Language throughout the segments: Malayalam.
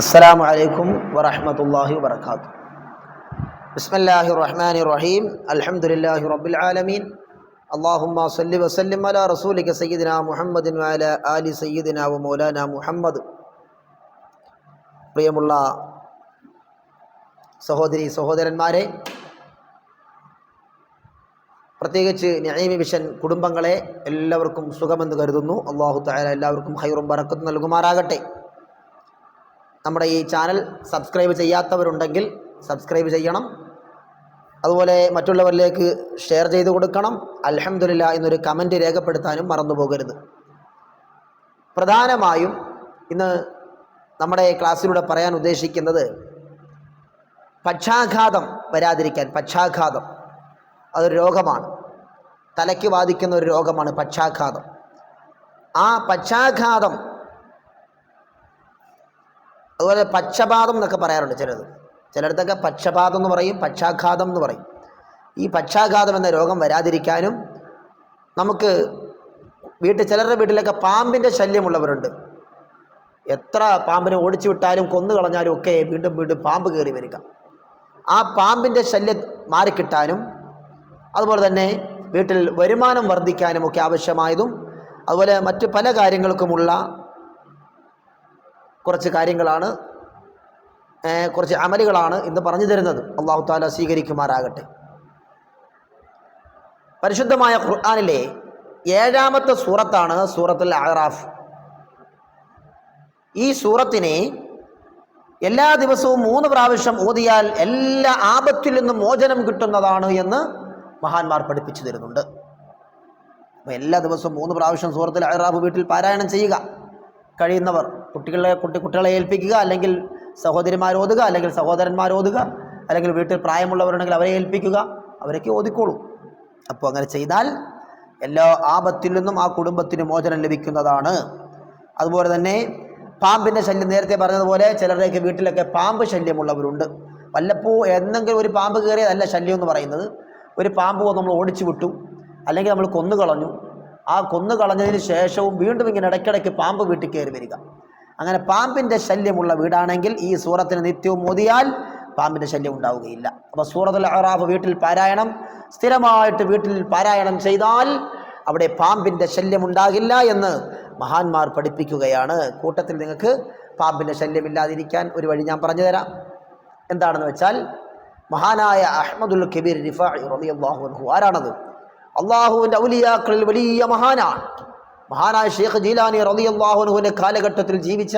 അസ്സലാമു അലൈക്കും വറഹമത്തല്ലാഹി വബർക്കാത്തു ബിസ്മല്ലാഹി റഹ്മാൻ റഹീം അലഹമുല്ലാഹി റബ്ബിൽ ആലമീൻ. അള്ളാഹുമ്മ സല്ലി വസല്ലിം അല റസൂലിക സയ്യിദിന മുഹമ്മദിൻ വാല ആലി സയ്യിദിന വ മൗലാന മുഹമ്മദ്. പ്രിയമുള്ള സഹോദരി സഹോദരന്മാരെ പ്രത്യേകിച്ച് ന്യായമി വിഷൻ കുടുംബങ്ങളെ എല്ലാവർക്കും സുഖമെന്ന് കരുതുന്നു. അള്ളാഹു താല എല്ലാവർക്കും ഹൈറും ബറക്കത്ത് നൽകുമാറാകട്ടെ. നമ്മുടെ ഈ ചാനൽ സബ്സ്ക്രൈബ് ചെയ്യാത്തവരുണ്ടെങ്കിൽ സബ്സ്ക്രൈബ് ചെയ്യണം. അതുപോലെ മറ്റുള്ളവരിലേക്ക് ഷെയർ ചെയ്ത് കൊടുക്കണം. അലഹമില്ല എന്നൊരു കമന്റ് രേഖപ്പെടുത്താനും മറന്നുപോകരുത് പ്രധാനമായും ഇന്ന് നമ്മുടെ ക്ലാസ്സിലൂടെ പറയാൻ ഉദ്ദേശിക്കുന്നത് പക്ഷാഘാതം വരാതിരിക്കാൻ പക്ഷാഘാതം അതൊരു രോഗമാണ്. തലയ്ക്ക് ബാധിക്കുന്ന ഒരു രോഗമാണ് പക്ഷാഘാതം. ആ പക്ഷാഘാതം അതുപോലെ പക്ഷപാതം എന്നൊക്കെ പറയാറുണ്ട് ചിലത്. ചിലയിടത്തൊക്കെ പക്ഷപാതം എന്ന് പറയും പക്ഷാഘാതം എന്ന് പറയും. ഈ പക്ഷാഘാതം എന്ന രോഗം വരാതിരിക്കാനും നമുക്ക് വീട്ടിൽ ചിലരുടെ വീട്ടിലൊക്കെ പാമ്പിന്റെ ശല്യമുള്ളവരുണ്ട്. എത്ര പാമ്പിനെ ഓടിച്ചു വിട്ടാലും കൊന്നു കളഞ്ഞാലും ഒക്കെ വീണ്ടും വീണ്ടും പാമ്പ് കയറി വരിക. ആ പാമ്പിന്റെ ശല്യം മാറിക്കിട്ടാനും അതുപോലെ തന്നെ വീട്ടിൽ വരുമാനം വർദ്ധിക്കാനും ഒക്കെ ആവശ്യമായതും അതുപോലെ മറ്റ് പല കാര്യങ്ങൾക്കുമുള്ള കുറച്ച് കാര്യങ്ങളാണ് കുറച്ച് അമലുകളാണ് ഇന്ന് പറഞ്ഞു തരുന്നത്. അള്ളാഹു താല സ്വീകരിക്കുമാറാകട്ടെ. പരിശുദ്ധമായ ഖുർആാനിലെ ഏഴാമത്തെ സൂറത്താണ് സൂറത്തുൽ അഹ്റാഫ് ഈ സൂറത്തിനെ എല്ലാ ദിവസവും മൂന്ന് പ്രാവശ്യം ഓതിയാൽ എല്ലാ ആപത്തിൽ നിന്നും മോചനം കിട്ടുന്നതാണ് എന്ന് മഹാന്മാർ പഠിപ്പിച്ചു തരുന്നുണ്ട്. അപ്പോൾ എല്ലാ ദിവസവും മൂന്ന് പ്രാവശ്യം സൂറത്തിൽ അഹ്റാഫ് വീട്ടിൽ പാരായണം ചെയ്യുക. കഴിയുന്നവർ കുട്ടികളെ കുട്ടി കുട്ടികളെ ഏൽപ്പിക്കുക അല്ലെങ്കിൽ സഹോദരിമാരോതുക അല്ലെങ്കിൽ സഹോദരന്മാരോതുക അല്ലെങ്കിൽ വീട്ടിൽ പ്രായമുള്ളവരുണ്ടെങ്കിൽ അവരെ ഏൽപ്പിക്കുക അവരൊക്കെ ഓതിക്കോളും. അപ്പോൾ അങ്ങനെ ചെയ്താൽ എല്ലാ ആപത്തിൽ നിന്നും ആ കുടുംബത്തിന് മോചനം ലഭിക്കുന്നതാണ്. അതുപോലെ തന്നെ പാമ്പിന്റെ ശല്യം നേരത്തെ പറഞ്ഞതുപോലെ ചിലരുടെയൊക്കെ വീട്ടിലൊക്കെ പാമ്പ് ശല്യമുള്ളവരുണ്ട്. വല്ലപ്പോ എന്തെങ്കിലും ഒരു പാമ്പ് കയറിയതല്ല ശല്യം എന്ന് പറയുന്നത് ഒരു പാമ്പ് നമ്മൾ ഓടിച്ചു വിട്ടു അല്ലെങ്കിൽ നമ്മൾ കൊന്നു കളഞ്ഞു ആ കൊന്നു കളഞ്ഞതിന് ശേഷവും വീണ്ടും ഇങ്ങനെ ഇടയ്ക്കിടയ്ക്ക് പാമ്പ് വീട്ടിൽ കയറി വരിക. അങ്ങനെ പാമ്പിന്റെ ശല്യമുള്ള വീടാണെങ്കിൽ ഈ സൂറത്തിന് നിത്യവും മോതിയാൽ പാമ്പിന്റെ ശല്യം ഉണ്ടാവുകയില്ല. അപ്പോൾ സൂറത്തുൽ അറാഫ് വീട്ടിൽ പാരായണം. സ്ഥിരമായിട്ട് വീട്ടിൽ പാരായണം ചെയ്താൽ അവിടെ പാമ്പിന്റെ ശല്യം ഉണ്ടാകില്ല എന്ന് മഹാന്മാർ പഠിപ്പിക്കുകയാണ്. കൂട്ടത്തിൽ നിങ്ങൾക്ക് പാമ്പിന്റെ ശല്യമില്ലാതിരിക്കാൻ ഒരു വഴി ഞാൻ പറഞ്ഞു തരാം. എന്താണെന്ന് വെച്ചാൽ മഹാനായ അഹമ്മദുൽ കബീർ റളിയല്ലാഹു അൻഹു ആരാണത്? അള്ളാഹുവിന്റെ ഔലിയാക്കളിൽ വലിയ മഹാനാണ്. മഹാനായ ഷെയ്ഖ് ജീലാനി റളിയല്ലാഹു അള്ളാഹുനുവിന്റെ കാലഘട്ടത്തിൽ ജീവിച്ച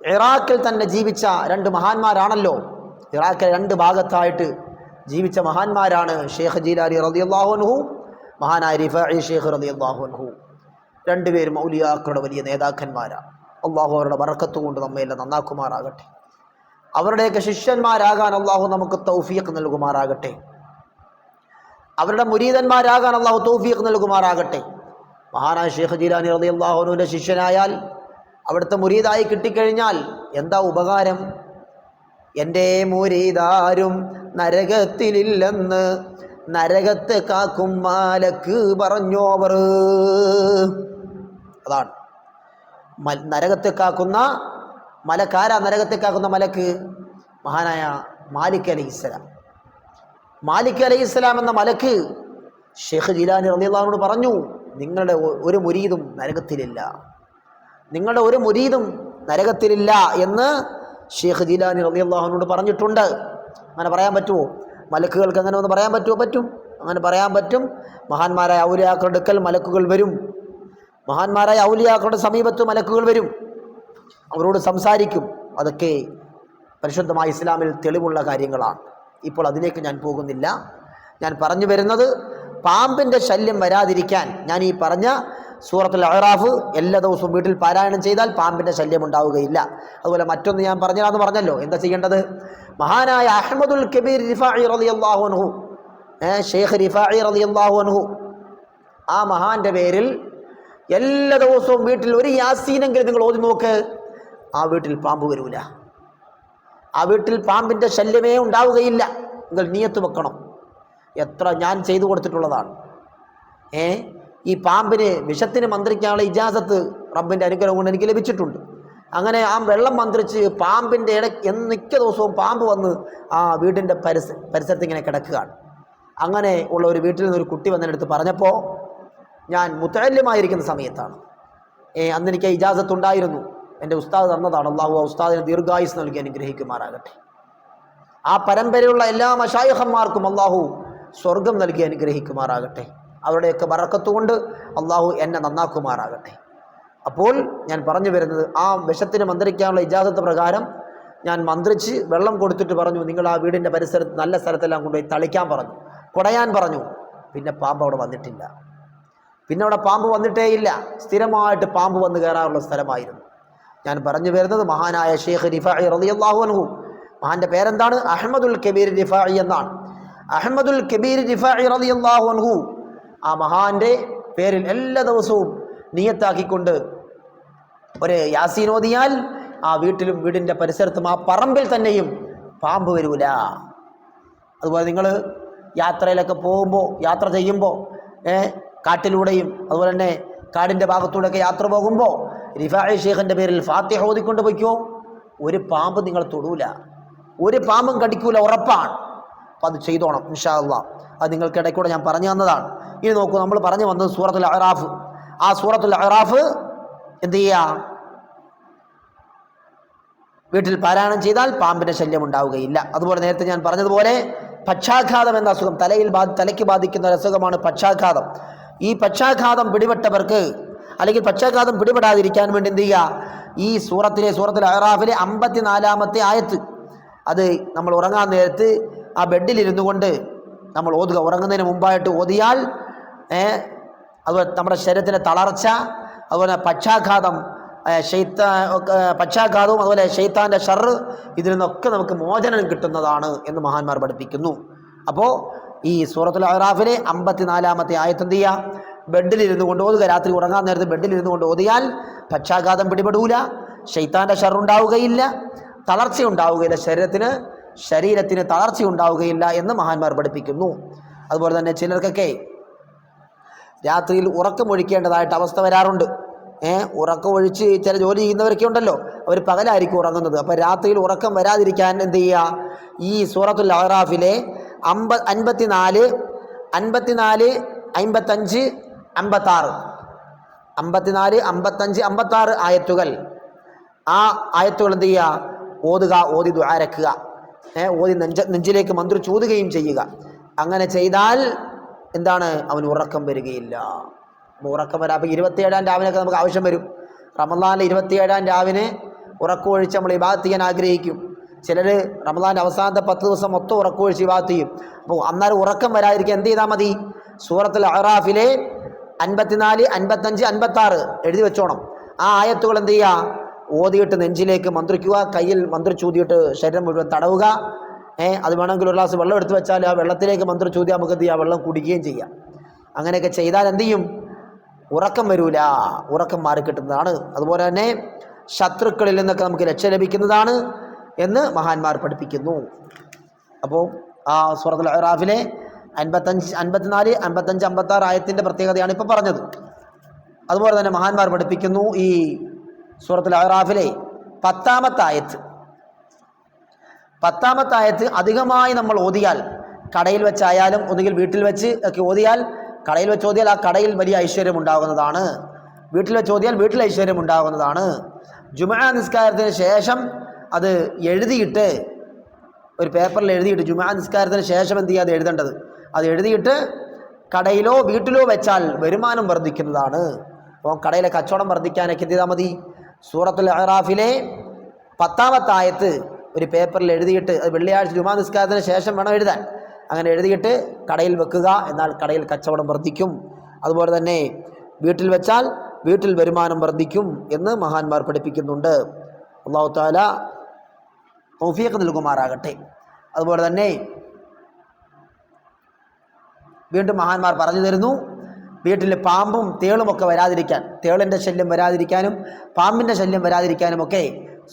ഇറാഖിൽ തന്നെ ജീവിച്ച രണ്ട് മഹാന്മാരാണല്ലോ. ഇറാഖിൽ രണ്ട് ഭാഗത്തായിട്ട് ജീവിച്ച മഹാന്മാരാണ് ഷെയ്ഖ് ജീലാനി റളിയല്ലാഹു അള്ളാഹുനുഹു മഹാനായ റിഫാഇ ഷെയ്ഖ് റളിയല്ലാഹു അള്ളാഹുനുഹു രണ്ടുപേരും ഔലിയാക്കളുടെ വലിയ നേതാക്കന്മാരാണ്. അള്ളാഹു അവരുടെ ബറക്കത്ത് കൊണ്ട് നമ്മയെല്ലാം നന്നാക്കുമാറാകട്ടെ. അവരുടെയൊക്കെ ശിഷ്യന്മാരാകാൻ അള്ളാഹു നമുക്ക് തൗഫീഖ് നൽകുമാറാകട്ടെ. അവരുടെ മുരീതന്മാരാകാൻ അള്ളാഹു തൗഫീഖ് നൽകുമാറാകട്ടെ. മഹാനായ ഷെയ്ഖ് ജീലാനി റതി അള്ളാഹുനുവിന്റെ ശിഷ്യനായാൽ അവിടുത്തെ മുരീതായി കിട്ടിക്കഴിഞ്ഞാൽ എന്താ ഉപകാരം? എന്റെ മുരീതാരും നരകത്തിലില്ലെന്ന് നരകത്തെ കാക്കും മാലക്ക് പറഞ്ഞോവർ അതാണ്. നരകത്തെ കാക്കുന്ന മലക്കാരാ നരകത്തെ കാക്കുന്ന മലക്ക്? മഹാനായ മാലിക് അലൈഹി ഇസ്ലാം മാലിക് അലൈഹി ഇസ്ലാം എന്ന മലക്ക് ഷെയ്ഖ് ജിലാനി റളിയല്ലാഹുവിനോട് പറഞ്ഞു നിങ്ങളുടെ ഒരു മുരീദും നരകത്തിലില്ല. നിങ്ങളുടെ ഒരു മുരീദും നരകത്തിലില്ല എന്ന് ഷെയ്ഖ് ജിലാനി റളിയല്ലാഹുവിനോട് പറഞ്ഞിട്ടുണ്ട്. അങ്ങനെ പറയാൻ പറ്റുമോ? മലക്കുകൾക്ക് അങ്ങനെ ഒന്ന് പറയാൻ പറ്റുമോ? പറ്റും. അങ്ങനെ പറയാൻ പറ്റും. മഹാന്മാരായ ഔലിയാക്കളുടെ അടുക്കൽ മലക്കുകൾ വരും. മഹാന്മാരായ ഔലിയാക്കളുടെ സമീപത്ത് മലക്കുകൾ വരും. അവരോട് സംസാരിക്കും. അതൊക്കെ പരിശുദ്ധമായ ഇസ്ലാമിൽ തെളിവുള്ള കാര്യങ്ങളാണ്. ഇപ്പോൾ അതിലേക്ക് ഞാൻ പോകുന്നില്ല. ഞാൻ പറഞ്ഞു വരുന്നത് പാമ്പിന്റെ ശല്യം വരാതിരിക്കാൻ ഞാൻ ഈ പറഞ്ഞ സൂറത്തുൽ അഹ്റാഫ് എല്ലാ ദിവസവും വീട്ടിൽ പാരായണം ചെയ്താൽ പാമ്പിന്റെ ശല്യം ഉണ്ടാവുകയില്ല. അതുപോലെ മറ്റൊന്ന് ഞാൻ പറഞ്ഞതാന്ന് പറഞ്ഞല്ലോ. എന്താ ചെയ്യേണ്ടത്? മഹാനായ അഹമ്മദുൽ കബീർ റിഫാഇ റളിയല്ലാഹു അൻഹു ഷെയ്ഖ് റിഫാഇ റളിയല്ലാഹു അൻഹു ആ മഹാന്റെ പേരിൽ എല്ലാ ദിവസവും വീട്ടിൽ ഒരു യാസീനെങ്കിലും നിങ്ങൾ ഓതി നോക്ക് ആ വീട്ടിൽ പാമ്പ് വരൂല. ആ വീട്ടിൽ പാമ്പിന്റെ ശല്യമേ ഉണ്ടാവുകയില്ല. നിങ്ങൾ നീയത്ത് വെക്കണം. എത്ര ഞാൻ ചെയ്തു കൊടുത്തിട്ടുള്ളതാണ്. ഏ? ഈ പാമ്പിന് വിഷത്തിന് മന്ത്രിക്കാനുള്ള ഇജാസത്ത് റബ്ബിന്റെ അനുഗ്രഹം കൊണ്ട് എനിക്ക് ലഭിച്ചിട്ടുണ്ട്. അങ്ങനെ ആ വെള്ളം മന്ത്രിച്ച് പാമ്പിന്റെ ഇട എന്നിക്ക ദിവസവും പാമ്പ് വന്ന് ആ വീടിന്റെ പരിസ പരിസരത്ത് ഇങ്ങനെ കിടക്കുകയാണ്. അങ്ങനെ ഉള്ള ഒരു വീട്ടിൽ നിന്ന് ഒരു കുട്ടി വന്നതിനടുത്ത് പറഞ്ഞപ്പോൾ ഞാൻ മുത്തല്യമായിരിക്കുന്ന സമയത്താണ്. ഏ അന്ന് എനിക്ക് ഇജാസത്ത് ഉണ്ടായിരുന്നു. എന്റെ ഉസ്താദ് തന്നതാണ്. അള്ളാഹു ആ ഉസ്താദിന് ദീർഘായുസ് നൽകി അനുഗ്രഹിക്കുമാറാകട്ടെ. ആ പരമ്പരയുള്ള എല്ലാ മഷായഹന്മാർക്കും അള്ളാഹു സ്വർഗം നൽകി അനുഗ്രഹിക്കുമാറാകട്ടെ. അവരുടെയൊക്കെ വറക്കത്തുകൊണ്ട് അള്ളാഹു എന്നെ നന്നാക്കുമാറാകട്ടെ. അപ്പോൾ ഞാൻ പറഞ്ഞു വരുന്നത് ആ വിഷത്തിന് മന്ത്രിക്കാനുള്ള ഇജാസത്ത് പ്രകാരം ഞാൻ മന്ത്രിച്ച് വെള്ളം കൊടുത്തിട്ട് പറഞ്ഞു നിങ്ങൾ ആ വീടിന്റെ പരിസരത്ത് നല്ല സ്ഥലത്തെല്ലാം കൊണ്ടുപോയി തളിക്കാൻ പറഞ്ഞു. കുടയാൻ പറഞ്ഞു. പിന്നെ പാമ്പ് അവിടെ വന്നിട്ടില്ല. പിന്നെ അവിടെ പാമ്പ് വന്നിട്ടേയില്ല. സ്ഥിരമായിട്ട് പാമ്പ് വന്ന് കയറാറുള്ള സ്ഥലമായിരുന്നു. ഞാൻ പറഞ്ഞു വരുന്നത് മഹാനായ ഷെയ്ഖ് റിഫായി റളിയല്ലാഹു അൻഹു. മഹാന്റെ പേരെന്താണ്? അഹമ്മദുൽ കബീർ റിഫായി എന്നാണ്. അഹമ്മദുൽ കബീർ റിഫായി റളിയല്ലാഹു അൻഹു. ആ മഹാന്റെ പേരിൽ എല്ലാ ദിവസവും നിയത്താക്കിക്കൊണ്ട് ഒരു യാസീനോദിയാൽ ആ വീട്ടിലും വീടിന്റെ പരിസരത്തും ആ പറമ്പിൽ തന്നെയും പാമ്പ് വരൂല. അതുപോലെ നിങ്ങൾ യാത്രയിലൊക്കെ പോകുമ്പോൾ യാത്ര ചെയ്യുമ്പോൾ കാട്ടിലൂടെയും അതുപോലെ തന്നെ കാടിന്റെ ഭാഗത്തൂടെയൊക്കെ യാത്ര പോകുമ്പോൾ റിഫായി ഷേഖിന്റെ പേരിൽ ഫാത്തിഹ ഓതിക്കൊണ്ട് പോയിക്കോ. ഒരു പാമ്പ് നിങ്ങൾ തൊടൂല. ഒരു പാമ്പും കടിക്കൂല ഉറപ്പാണ്. അപ്പം അത് ചെയ്തോണം ഇൻഷാ അള്ളാ അത് നിങ്ങൾക്ക് ഇടയ്ക്കൂടെ ഞാൻ പറഞ്ഞു തന്നതാണ്. ഇനി നോക്കൂ നമ്മൾ പറഞ്ഞു വന്നത് സൂറത്തുൽ അഹ്റാഫ്. ആ സൂറത്തുൽ അഹ്റാഫ് എന്ത് ചെയ്യുക വീട്ടിൽ പാരായണം ചെയ്താൽ പാമ്പിന്റെ ശല്യം ഉണ്ടാവുകയില്ല. അതുപോലെ നേരത്തെ ഞാൻ പറഞ്ഞതുപോലെ പക്ഷാഘാതം എന്ന അസുഖം തലയിൽ ബാ തലയ്ക്ക് ബാധിക്കുന്ന ഒരു അസുഖമാണ് പക്ഷാഘാതം. ഈ പക്ഷാഘാതം പിടിപെട്ടവർക്ക് അല്ലെങ്കിൽ പക്ഷാഘാതം പിടിപെടാതിരിക്കാൻ വേണ്ടി എന്ത് ചെയ്യുക? ഈ സൂറത്തിലെ സൂറത്തിലെ അറാഫിലെ അമ്പത്തിനാലാമത്തെ ആയത്ത് അത് നമ്മൾ ഉറങ്ങാൻ നേരത്ത് ആ ബെഡിലിരുന്നു കൊണ്ട് നമ്മൾ ഓതുക. ഉറങ്ങുന്നതിന് മുമ്പായിട്ട് ഓതിയാൽ അതുപോലെ നമ്മുടെ ശരീരത്തിന്റെ തളർച്ച അതുപോലെ പക്ഷാഘാതം ശൈത്ത പക്ഷാഘാതവും അതുപോലെ ഷെയ്ത്താന്റെ ഷർറ് ഇതിൽ നിന്നൊക്കെ നമുക്ക് മോചനം കിട്ടുന്നതാണ് എന്ന് മഹാന്മാർ പഠിപ്പിക്കുന്നു. അപ്പോൾ ഈ സൂറത്തുൽ അറാഫിലെ അമ്പത്തിനാലാമത്തെ ആയത്ത് എന്ത് ചെയ്യുക? ബെഡിലിരുന്ന് കൊണ്ട് ഓതുക. രാത്രി ഉറങ്ങാൻ നേരത്ത് ബെഡിലിരുന്ന് കൊണ്ട് ഓതിയാൽ പക്ഷാഘാതം പിടിപെടൂല. ഷെയ്ത്താന്റെ ഷറുണ്ടാവുകയില്ല തളർച്ച ഉണ്ടാവുകയില്ല ശരീരത്തിന് ശരീരത്തിന് തളർച്ച ഉണ്ടാവുകയില്ല എന്ന് മഹാന്മാർ പഠിപ്പിക്കുന്നു. അതുപോലെ തന്നെ ചിലർക്കൊക്കെ രാത്രിയിൽ ഉറക്കമൊഴിക്കേണ്ടതായിട്ട് അവസ്ഥ വരാറുണ്ട്. ഏഹ് ഉറക്കമൊഴിച്ച് ചില ജോലി ചെയ്യുന്നവരൊക്കെ ഉണ്ടല്ലോ. അവർ പകലായിരിക്കും ഉറങ്ങുന്നത്. അപ്പോൾ രാത്രിയിൽ ഉറക്കം വരാതിരിക്കാൻ എന്ത് ചെയ്യുക? ഈ സൂറത്തുൽ അഹ്റാഫിലെ അമ്പ അൻപത്തിനാല് അൻപത്തിനാല് അമ്പത്തഞ്ച് അമ്പത്താറ്. അമ്പത്തിനാല് അമ്പത്തഞ്ച് അമ്പത്താറ് ആയത്തുകൾ. ആ ആയത്തുകൾ എന്ത് ചെയ്യുക? ഓതുക ഓതി ദ്വാരക്കുക ഏ ഓതി നെഞ്ച നെഞ്ചിലേക്ക് മന്ത്രി ചൂതുകയും ചെയ്യുക. അങ്ങനെ ചെയ്താൽ എന്താണ്? അവൻ ഉറക്കം വരികയില്ല. ഉറക്കം വരാം. അപ്പോൾ ഇരുപത്തിയേഴാം രാവിനൊക്കെ നമുക്ക് ആവശ്യം വരും. റമദാനിലെ ഇരുപത്തിയേഴാം രാവിനെ ഉറക്കമൊഴിച്ച് നമ്മൾ ഇബാദത്ത് ചെയ്യാൻ ആഗ്രഹിക്കും. ചിലർ റമദാന്റെ അവസാനത്തെ പത്ത് ദിവസം മൊത്തം ഉറക്കമൊഴിച്ച് ഇബാദത്ത് ചെയ്യും. അപ്പോൾ അന്നേരം ഉറക്കം വരാതിരിക്കാൻ എന്ത് ചെയ്താൽ മതി? സൂറത്തുൽ അഹ്റാഫിലെ അൻപത്തിനാല് അൻപത്തഞ്ച് അൻപത്താറ് എഴുതി വെച്ചോണം. ആ ആയത്തുകൾ എന്ത് ചെയ്യുക ഓതിയിട്ട് നെഞ്ചിലേക്ക് മന്ത്രിക്കുക കയ്യിൽ മന്ത്രിച്ചൂതിയിട്ട് ശരീരം മുഴുവൻ തടവുക. ഏഹ് അത് വേണമെങ്കിൽ ഒരു ഗ്ലാസ് വെള്ളം എടുത്തു വെച്ചാൽ ആ വെള്ളത്തിലേക്ക് മന്ത്രിച്ചൂതി നമുക്ക് എന്ത് ചെയ്യാം? വെള്ളം കുടിക്കുകയും ചെയ്യാം. അങ്ങനെയൊക്കെ ചെയ്താൽ എന്ത് ചെയ്യും? ഉറക്കം വരൂല. ഉറക്കം മാറിക്കിട്ടുന്നതാണ്. അതുപോലെ തന്നെ ശത്രുക്കളിൽ നിന്നൊക്കെ നമുക്ക് രക്ഷ ലഭിക്കുന്നതാണ് എന്ന് മഹാന്മാർ പഠിപ്പിക്കുന്നു. അപ്പോൾ ആ സൂറത്തുൽ അറാഫിലെ അൻപത്തഞ്ച് അൻപത്തിനാല് അൻപത്തഞ്ച് അമ്പത്താറ് ആയത്തിന്റെ പ്രത്യേകതയാണ് ഇപ്പോൾ പറഞ്ഞത്. അതുപോലെ തന്നെ മഹാന്മാർ പഠിപ്പിക്കുന്നു ഈ സൂറത്തുൽ അഹ്റാഫിലെ പത്താമത്തെ ആയത്ത്. പത്താമത്തെ ആയത്ത് അധികമായി നമ്മൾ ഓതിയാൽ കടയിൽ വെച്ചായാലും ഒന്നുകിൽ വീട്ടിൽ വെച്ച് ഒക്കെ ഓതിയാൽ കടയിൽ വെച്ച് ഓതിയാൽ ആ കടയിൽ വലിയ ഐശ്വര്യം ഉണ്ടാകുന്നതാണ്. വീട്ടിൽ വെച്ച് ഓതിയാൽ വീട്ടിൽ ഐശ്വര്യം ഉണ്ടാകുന്നതാണ്. ജുമാ നിസ്കാരത്തിന് ശേഷം അത് എഴുതിയിട്ട് ഒരു പേപ്പറിൽ എഴുതിയിട്ട് ജുമാ നിസ്കാരത്തിന് ശേഷം എന്ത് ചെയ്യുക? അത് എഴുതേണ്ടത്. അത് എഴുതിയിട്ട് കടയിലോ വീട്ടിലോ വെച്ചാൽ വരുമാനം വർദ്ധിക്കുന്നതാണ്. അപ്പോൾ കടയിലെ കച്ചവടം വർദ്ധിക്കാനൊക്കെ എന്ത് ചെയ്താൽ മതി? സൂറത്തുൽ അഹ്റാഫിലെ പത്താമത്തായത്ത് ഒരു പേപ്പറിൽ എഴുതിയിട്ട് അത് വെള്ളിയാഴ്ച ജുമാ നിസ്കാരത്തിന് ശേഷം വേണം എഴുതാൻ. അങ്ങനെ എഴുതിയിട്ട് കടയിൽ വെക്കുക എന്നാൽ കടയിൽ കച്ചവടം വർദ്ധിക്കും. അതുപോലെ തന്നെ വീട്ടിൽ വെച്ചാൽ വീട്ടിൽ വരുമാനം വർദ്ധിക്കും എന്ന് മഹാന്മാർ പഠിപ്പിക്കുന്നുണ്ട്. അള്ളാഹു താല തൗഫീഖ് നൽകുമാറാകട്ടെ. അതുപോലെ തന്നെ വീണ്ടും മഹാന്മാർ പറഞ്ഞു തരുന്നു. വീട്ടിൽ പാമ്പും തേളും ഒക്കെ വരാതിരിക്കാൻ തേളിന്റെ ശല്യം വരാതിരിക്കാനും പാമ്പിന്റെ ശല്യം വരാതിരിക്കാനും ഒക്കെ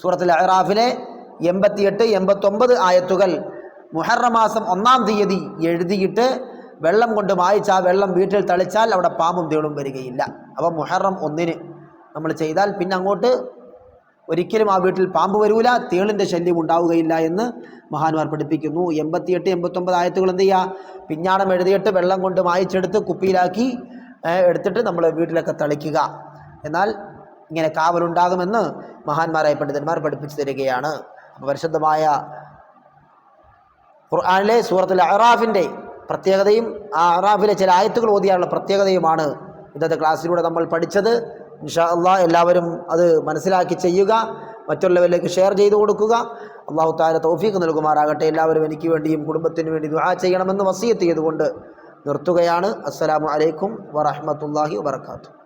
സൂറത്തുൽ അഹ്റാഫിലെ എൺപത്തിയെട്ട് എൺപത്തൊമ്പത് ആയത്തുകൾ മുഹറമാസം ഒന്നാം തീയതി എഴുതിയിട്ട് വെള്ളം കൊണ്ട് മായിച്ച് ആ വെള്ളം വീട്ടിൽ തളിച്ചാൽ അവിടെ പാമ്പും തേളും വരികയില്ല. അപ്പോൾ മുഹറം ഒന്നിന് നമ്മൾ ചെയ്താൽ പിന്നെ അങ്ങോട്ട് ഒരിക്കലും ആ വീട്ടിൽ പാമ്പ് വരൂല തേളിന്റെ ശല്യം ഉണ്ടാവുകയില്ല എന്ന് മഹാന്മാർ പഠിപ്പിക്കുന്നു. എൺപത്തിയെട്ട് എൺപത്തൊമ്പത് ആയത്തുകൾ എന്ത് ചെയ്യുക പിഞ്ഞാണം എഴുതിയിട്ട് വെള്ളം കൊണ്ട് മായച്ചെടുത്ത് കുപ്പിയിലാക്കി എടുത്തിട്ട് നമ്മൾ വീട്ടിലൊക്കെ തളിക്കുക. എന്നാൽ ഇങ്ങനെ കാവലുണ്ടാകുമെന്ന് മഹാന്മാരായ പണ്ഡിതന്മാർ പഠിപ്പിച്ചു തരികയാണ്. പരിശുദ്ധമായ ഖുർആാനിലെ സൂറത്തുൽ അറാഫിന്റെ പ്രത്യേകതയും ആ അറാഫിലെ ചില ആയത്തുകൾ ഓതിയാനുള്ള പ്രത്യേകതയുമാണ് ഇന്നത്തെ ക്ലാസ്സിലൂടെ നമ്മൾ പഠിച്ചത്. ഇൻഷാ എല്ലാവരും അത് മനസ്സിലാക്കി ചെയ്യുക മറ്റുള്ളവരിലേക്ക് ഷെയർ ചെയ്തു കൊടുക്കുക. അള്ളാഹു താല തൗഫീഖ് നൽകുമാറാകട്ടെ. എല്ലാവരും എനിക്ക് വേണ്ടിയും കുടുംബത്തിന് വേണ്ടി ദുആ ചെയ്യണമെന്ന് വസീയത്ത് ചെയ്തുകൊണ്ട് നിർത്തുകയാണ്. അസ്സലാമു അലൈക്കും വറഹ്മത്തുള്ളാഹി വബർക്കാത്തു